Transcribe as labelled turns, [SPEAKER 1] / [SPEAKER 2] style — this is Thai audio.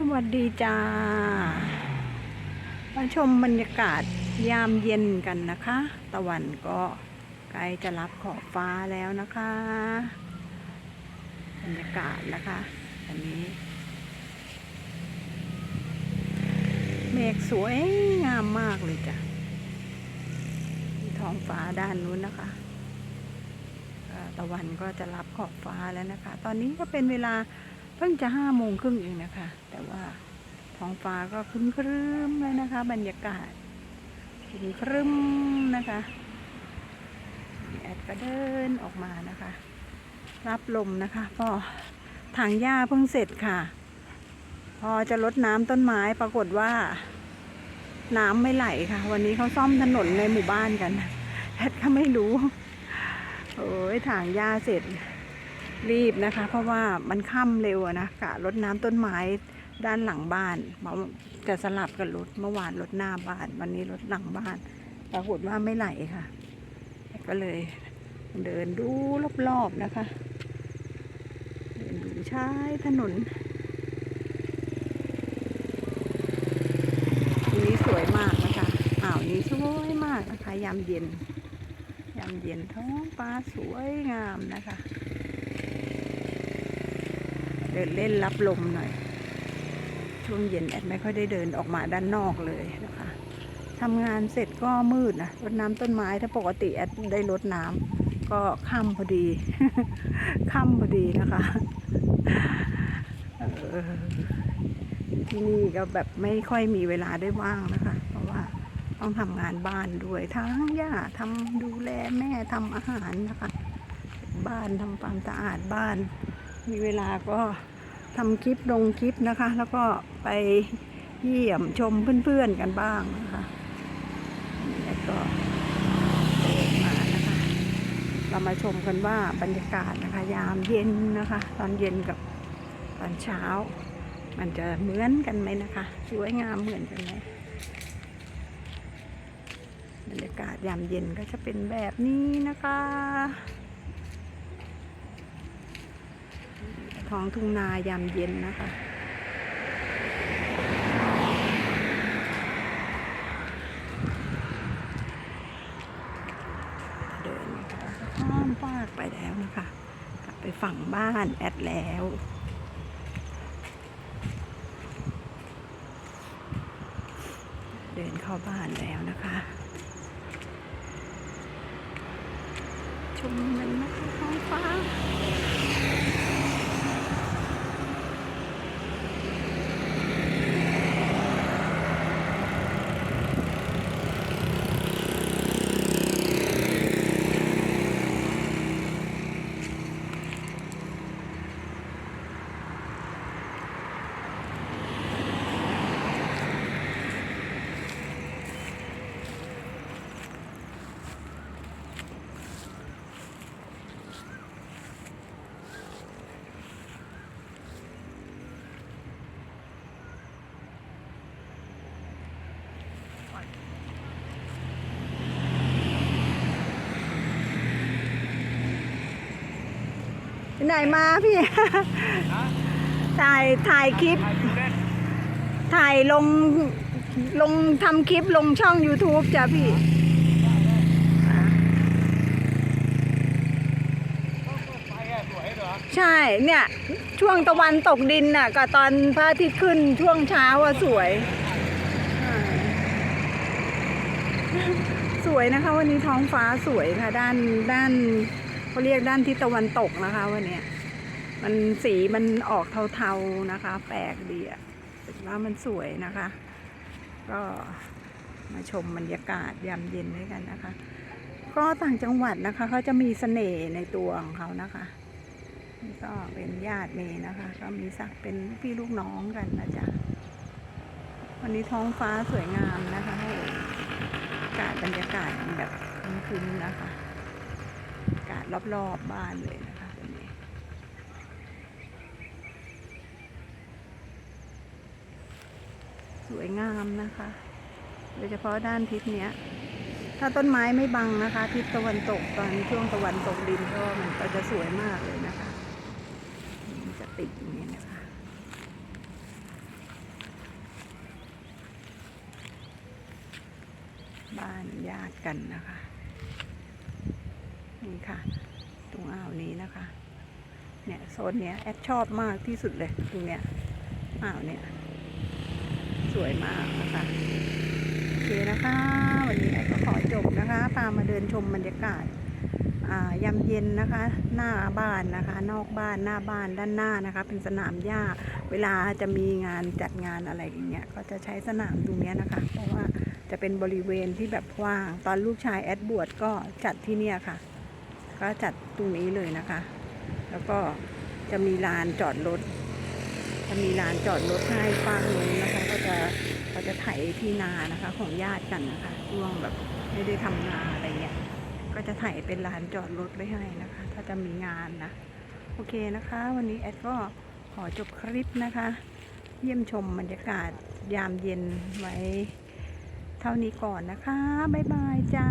[SPEAKER 1] สวัสดีจ้า มาชมบรรยากาศยามเย็นกันนะคะ ตะวันก็ใกล้จะรับขอบฟ้าแล้วนะคะ บรรยากาศนะคะอันนี้ เมฆสวยงามมากเลยจ้ะท้องฟ้าด้านนู้นนะคะตะวันก็จะรับขอบฟ้าแล้วนะคะ ตอนนี้ก็เป็นเวลา เพิ่งจะห้าโมงครึ่งเองนะคะ แต่ว่าท้องฟ้าก็ครึ้มครึมเลยนะคะ บรรยากาศครึ้มครึ้มนะคะแอดก็เดินออกมานะคะ รับลมนะคะก็ถางหญ้าเพิ่งเสร็จค่ะ พอจะลดน้ำต้นไม้ปรากฏว่า น้ำไม่ไหลค่ะ วันนี้เขาซ่อมถนนในหมู่บ้านกันแอดก็ไม่รู้โอ้ยถางหญ้าเสร็จ รีบนะคะ เพราะว่ามันค่ำเร็วนะกะรดน้ำต้นไม้ด้านหลังบ้านมาจะสลับกับรถเมื่อวานรถหน้าบ้าน วันนี้รถหลังบ้าน ปรากฏว่าไม่ไหลค่ะ ก็เลยเดินดูรอบๆนะคะ เดินดูใช้ถนนนี้สวยมากนะคะอ่าวนี้สวยมากนะคะ ยามเย็น ยามเย็นท้องฟ้าสวยงามนะคะ เดินเล่นรับลมหน่อย ช่วงเย็นแอดไม่ค่อยได้เดินออกมาด้านนอกเลยนะคะทำงานเสร็จก็มืดนะรดน้ำต้นไม้ถ้าปกติแอดได้รดน้ำก็ค่ำพอดีค่ำพอดีนะคะออที่นี่ก็แบบไม่ค่อยมีเวลาได้ว่างนะคะ เพราะว่าต้องทำงานบ้านด้วยทั้งย่าทำดูแลแม่ทำอาหารนะคะ บ้านทำความสะอาดบ้าน มีเวลาก็ทำคลิปลงคลิปนะคะ แล้วก็ไปเยี่ยมชมเพื่อนๆกันบ้างนะคะแล้วก็มานะคะ เรามาชมกันว่าบรรยากาศนะคะ ยามเย็นนะคะ ตอนเย็นกับตอนเช้า มันจะเหมือนกันไหมนะคะ สวยงามเหมือนกันไหมบรรยากาศยามเย็นก็จะเป็นแบบนี้นะคะ ท้องทุ่งนายามเย็นนะคะ เดินข้ามฟากไปแล้วนะคะ กลับไปฝั่งบ้านแอดแล้วเดินเข้าบ้านแล้วนะคะ ชมกันนะคะท้องฟ้า ไปไหนมาพี่ ถ่ายถ่ายคลิป ถ่ายลงลงทำคลิปลงช่อง YouTube จ้ะพี่ใช่ เนี่ย ช่วงตะวันตกดินน่ะกับตอนพระอาทิตย์ขึ้นช่วงเช้าอะสวยใช่สวยนะคะ วันนี้ท้องฟ้าสวยค่ะ ด้านด้าน เขาเรียกด้านทิศตะวันตกนะคะ วันนี้มันสีมันออกเทาๆนะคะ แปลกดีอะแต่ว่ามันสวยนะคะ ก็มาชมบรรยากาศยามเย็นด้วยกันนะคะ ก็ต่างจังหวัดนะคะเขาจะมีเสน่ห์ในตัวของเขานะคะนี่ก็เป็นญาติเมย์นะคะ ก็มีศักเป็นพี่ลูกน้องกันนะจ๊ะวันนี้ท้องฟ้าสวยงามนะคะโอ้โหอากาศบรรยากาศแบบครึ้มๆนะคะาศรอบๆบ้านเลยนะคะตรงนี้สวยงามนะคะ โดยเฉพาะด้านทิศเนี้ย ถ้าต้นไม้ไม่บังนะคะ ทิศตะวันตกตอนช่วงตะวันตกดินก็มันก็จะสวยมากเลยนะคะมันจะติดอย่างนี้นะคะบ้านญาติกันนะคะ นี่ค่ะ ตรงอ่าวนี้นะคะ เนี่ยโซนเนี้ยแอดชอบมากที่สุดเลยตรงเนี้ยอ่าวเนี่ยสวยมากนะคะโอเคนะคะ วันนี้แอดก็ขอจบนะคะพามาเดินชมบรรยากาศอ่ายามเย็นนะคะ หน้าบ้านนะคะ นอกบ้านหน้าบ้านด้านหน้านะคะ เป็นสนามหญ้า เวลาจะมีงานจัดงานอะไรอย่างเงี้ยก็จะใช้สนามตรงเนี้ยนะคะ เพราะว่าจะเป็นบริเวณที่แบบว่าง ตอนลูกชายแอดบวชก็จัดที่เนี่ยค่ะ ก็จัดตรงนี้เลยนะคะ แล้วก็จะมีลานจอดรถ จะมีลานจอดรถให้ฟังนู้นนะคะ ก็จะก็จะไถที่นานะคะ ของญาติกันนะคะช่วงแบบไม่ได้ทำนาอะไรเงี้ย ก็จะไถ่เป็นลานจอดรถไว้ให้นะคะ ถ้าจะมีงานนะ โอเคนะคะ วันนี้แอดก็ขอจบคลิปนะคะ เยี่ยมชมบรรยากาศยามเย็นไว้เท่านี้ก่อนนะคะ บ๊ายบายจ้า